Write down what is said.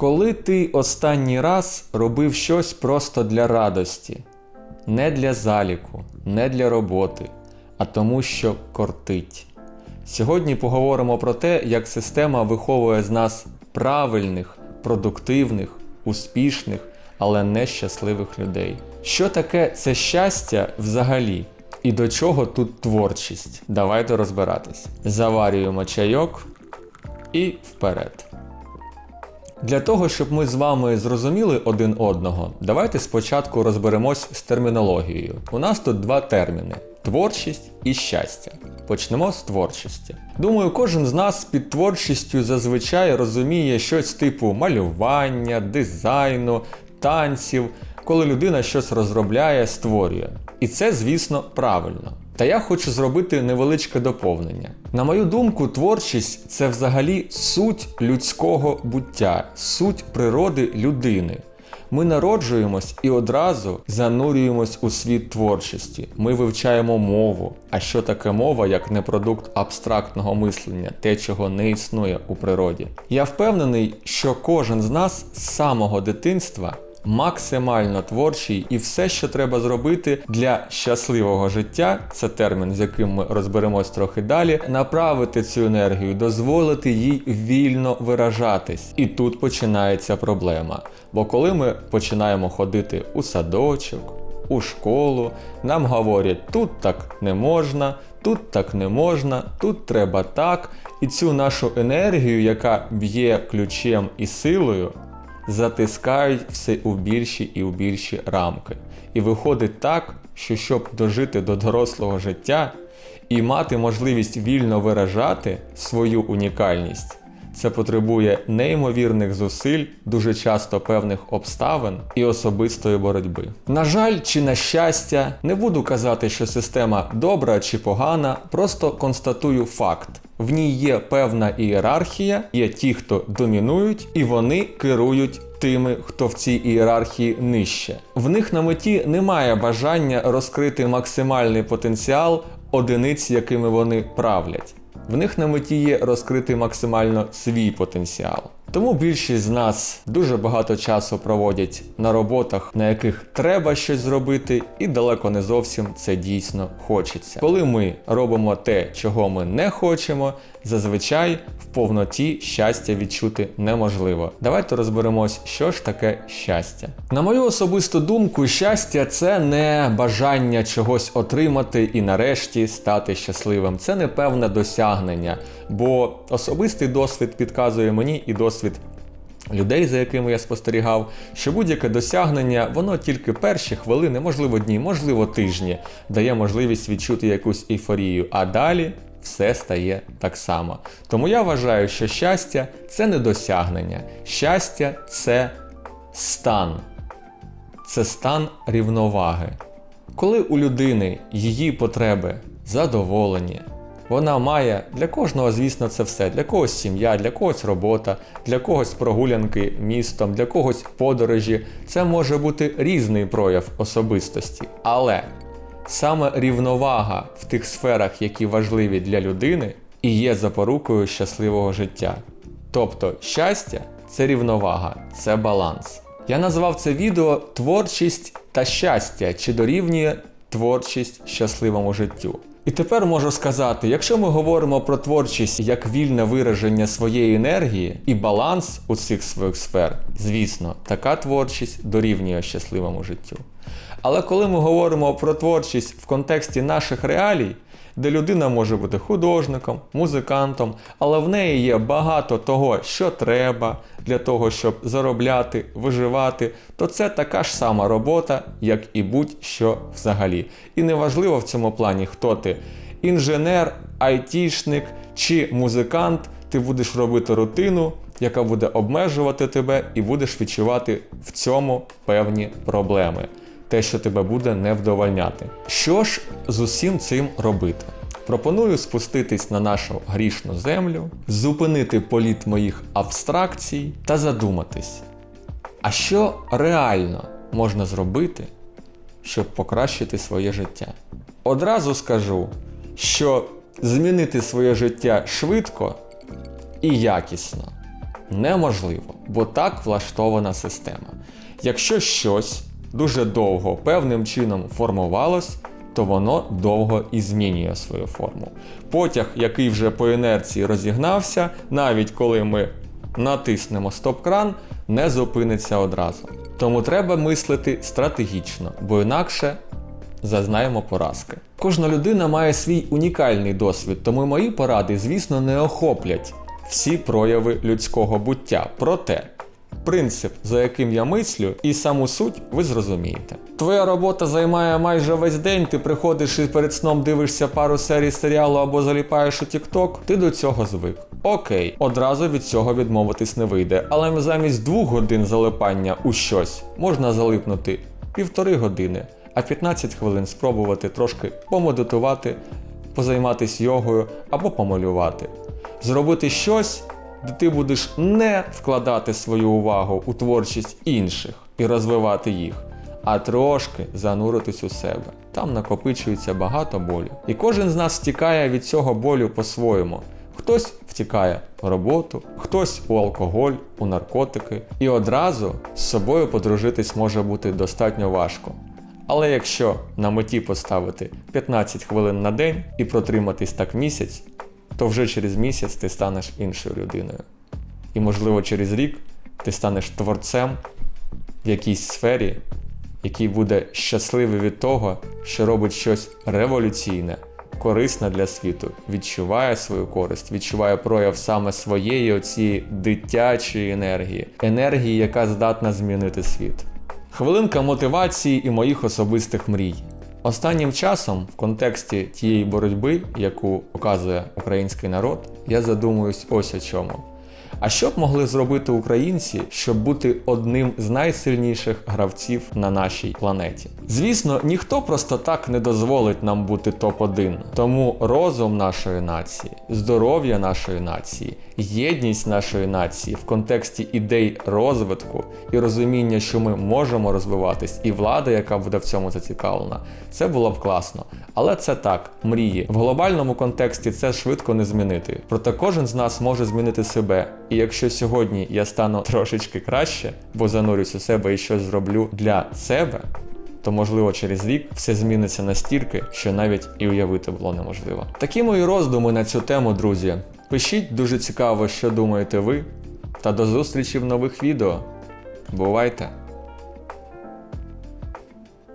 Коли ти останній раз робив щось просто для радості, не для заліку, не для роботи, а тому, що кортить. Сьогодні поговоримо про те, як система виховує з нас правильних, продуктивних, успішних, але нещасливих людей. Що таке це щастя взагалі? І до чого тут творчість? Давайте розбиратись. Заварюємо чайок і вперед. Для того, щоб ми з вами зрозуміли один одного, давайте спочатку розберемось з термінологією. У нас тут два терміни: творчість і щастя. Почнемо з творчості. Думаю, кожен з нас під творчістю зазвичай розуміє щось типу малювання, дизайну, танців, коли людина щось розробляє, створює. І це, звісно, правильно. Та я хочу зробити невеличке доповнення. На мою думку, творчість це взагалі суть людського буття, суть природи людини. Ми народжуємось і одразу занурюємось у світ творчості. Ми вивчаємо мову. А що таке мова, як не продукт абстрактного мислення, те, чого не існує у природі? Я впевнений, що кожен з нас з самого дитинства максимально творчий, і все, що треба зробити для щасливого життя, це термін, з яким ми розберемось трохи далі, направити цю енергію, дозволити їй вільно виражатись. І тут починається проблема. Бо коли ми починаємо ходити у садочок, у школу, нам говорять, тут так не можна. Тут так не можна, тут треба так, і цю нашу енергію, яка б'є ключем і силою, затискають все у більші і у більші рамки. І виходить так, що щоб дожити до дорослого життя і мати можливість вільно виражати свою унікальність, це потребує неймовірних зусиль, дуже часто певних обставин і особистої боротьби. На жаль, чи на щастя, не буду казати, що система добра чи погана, просто констатую факт. В ній є певна ієрархія, є ті, хто домінують, і вони керують тими, хто в цій ієрархії нижче. В них на меті немає бажання розкрити максимальний потенціал одиниць, якими вони правлять. В них на меті є розкрити максимально свій потенціал. Тому більшість з нас дуже багато часу проводять на роботах, на яких треба щось зробити, і далеко не зовсім це дійсно хочеться. Коли ми робимо те, чого ми не хочемо, зазвичай в повноті щастя відчути неможливо. Давайте розберемось, що ж таке щастя. На мою особисту думку, щастя це не бажання чогось отримати і нарешті стати щасливим. Це не певне досягнення, бо особистий досвід підказує мені і досвід людей, за якими я спостерігав, що будь-яке досягнення, воно тільки перші хвилини, можливо, дні, можливо, тижні, дає можливість відчути якусь ейфорію, а далі. Все стає так само. Тому я вважаю, що щастя це не досягнення. Щастя це стан, це стан рівноваги. Коли у людини її потреби задоволені, вона має для кожного, звісно, це все. Для когось сім'я, для когось робота, для когось прогулянки містом, для когось подорожі. Це може бути різний прояв особистості. Але саме рівновага в тих сферах, які важливі для людини, і є запорукою щасливого життя. Тобто щастя це рівновага, це баланс. Я назвав це відео Творчість та щастя, чи дорівнює творчість щасливому життю. І тепер можу сказати, якщо ми говоримо про творчість як вільне вираження своєї енергії і баланс у цих своїх сфер, звісно, така творчість дорівнює щасливому життю. Але коли ми говоримо про творчість в контексті наших реалій, де людина може бути художником, музикантом, але в неї є багато того, що треба для того, щоб заробляти, виживати, то це така ж сама робота, як і будь-що взагалі. І неважливо в цьому плані, хто ти інженер, айтішник чи музикант, ти будеш робити рутину. Яка буде обмежувати тебе, і будеш відчувати в цьому певні проблеми те, що тебе буде не вдовольняти. Що ж з усім цим робити? Пропоную спуститись на нашу грішну землю, зупинити політ моїх абстракцій та задуматись, а що реально можна зробити, щоб покращити своє життя? Одразу скажу, що змінити своє життя швидко і якісно Неможливо, бо так влаштована система. Якщо щось дуже довго певним чином формувалось, то воно довго і змінює свою форму. Потяг, який вже по інерції розігнався, навіть коли ми натиснемо стоп-кран, не зупиниться одразу. Тому треба мислити стратегічно, бо інакше зазнаємо поразки. Кожна людина має свій унікальний досвід, тому мої поради, звісно, не охоплять всі прояви людського буття. Проте принцип, за яким я мислю, і саму суть ви зрозумієте. Твоя робота займає майже весь день, ти приходиш і перед сном дивишся пару серій серіалу або заліпаєш у TikTok, ти до цього звик. Окей, одразу від цього відмовитись не вийде, але замість двох годин залипання у щось можна залипнути півтори години, а 15 хвилин спробувати трошки помедитувати, позайматися йогою або помалювати. Зробити щось, де ти будеш не вкладати свою увагу у творчість інших і розвивати їх, а трошки зануритись у себе. Там накопичується багато болю. І кожен з нас втікає від цього болю по-своєму. Хтось втікає в роботу, хтось у алкоголь, у наркотики. І одразу з собою подружитись може бути достатньо важко. Але якщо на меті поставити 15 хвилин на день і протриматись так місяць, то вже через місяць ти станеш іншою людиною. І, можливо, через рік ти станеш творцем в якійсь сфері, який буде щасливий від того, що робить щось революційне, корисне для світу, відчуває свою користь, відчуває прояв саме своєї оцієї дитячої енергії, енергії, яка здатна змінити світ. Хвилинка мотивації і моїх особистих мрій. Останнім часом, в контексті тієї боротьби, яку показує український народ, я задумуюсь ось о чому. А що б могли зробити українці, щоб бути одним з найсильніших гравців на нашій планеті? Звісно, ніхто просто так не дозволить нам бути топ-1. Тому розум нашої нації, здоров'я нашої нації, єдність нашої нації в контексті ідей розвитку і розуміння, що ми можемо розвиватись, і влада, яка буде в цьому зацікавлена, це було б класно. Але це так, мрії. В глобальному контексті це швидко не змінити. Проте кожен з нас може змінити себе. І якщо сьогодні я стану трошечки краще, бо занурюсь у себе і щось зроблю для себе, то можливо через рік все зміниться настільки, що навіть і уявити було неможливо. Такі мої роздуми на цю тему, друзі. Пишіть дуже цікаво, що думаєте ви. Та до зустрічі в нових відео. Бувайте!